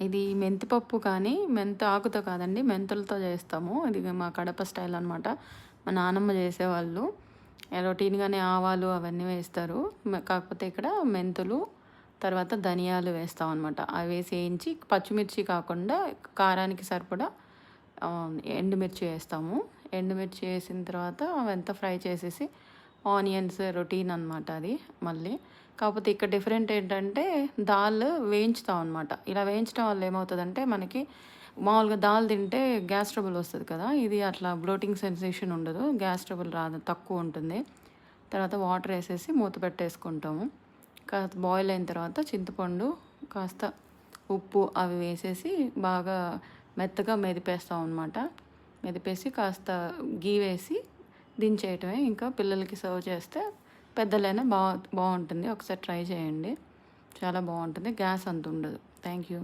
ఇది మెంతిపప్పు కానీ మెంత ఆకుతో కాదండి మెంతులతో చేస్తాము. ఇది మా కడప స్టైల్ అనమాట మా నానమ్మ చేసేవాళ్ళు. రొటీన్గానే ఆవాలు అవన్నీ వేస్తారు. కాకపోతే ఇక్కడ మెంతులు తర్వాత ధనియాలు వేస్తాం అనమాట అవి వేసి వేయించి పచ్చిమిర్చి కాకుండా కారానికి సరిపడా ఎండుమిర్చి వేస్తాము. ఎండుమిర్చి వేసిన తర్వాత అవంతా ఫ్రై చేసేసి ఆనియన్స్ రొటీన్ అనమాట అది మళ్ళీ. కాకపోతే ఇక్కడ డిఫరెంట్ ఏంటంటే దాల్ వేయించుతాం అనమాట ఇలా వేయించడం వల్ల ఏమవుతుందంటే మనకి మామూలుగా దాల్ తింటే గ్యాస్ ట్రబుల్ వస్తుంది కదా ఇది అట్లా బ్లోటింగ్ సెన్సేషన్ ఉండదు గ్యాస్ ట్రబుల్ రాదు తక్కువ ఉంటుంది. తర్వాత వాటర్ వేసేసి మూత పెట్టేసుకుంటాము. కాస్త బాయిల్ అయిన తర్వాత చింతపండు కాస్త ఉప్పు అవి వేసేసి బాగా మెత్తగా మెదిపేస్తాం అనమాట మెదిపేసి కాస్త గీ వేసి దించేయటమే. ఇంకా పిల్లలకి సర్వ్ చేస్తే పెద్దలైనా బా బాగుంటుంది. ఒకసారి ట్రై చేయండి. చాలా బాగుంటుంది. గ్యాస్ అంత ఉండదు. Thank you.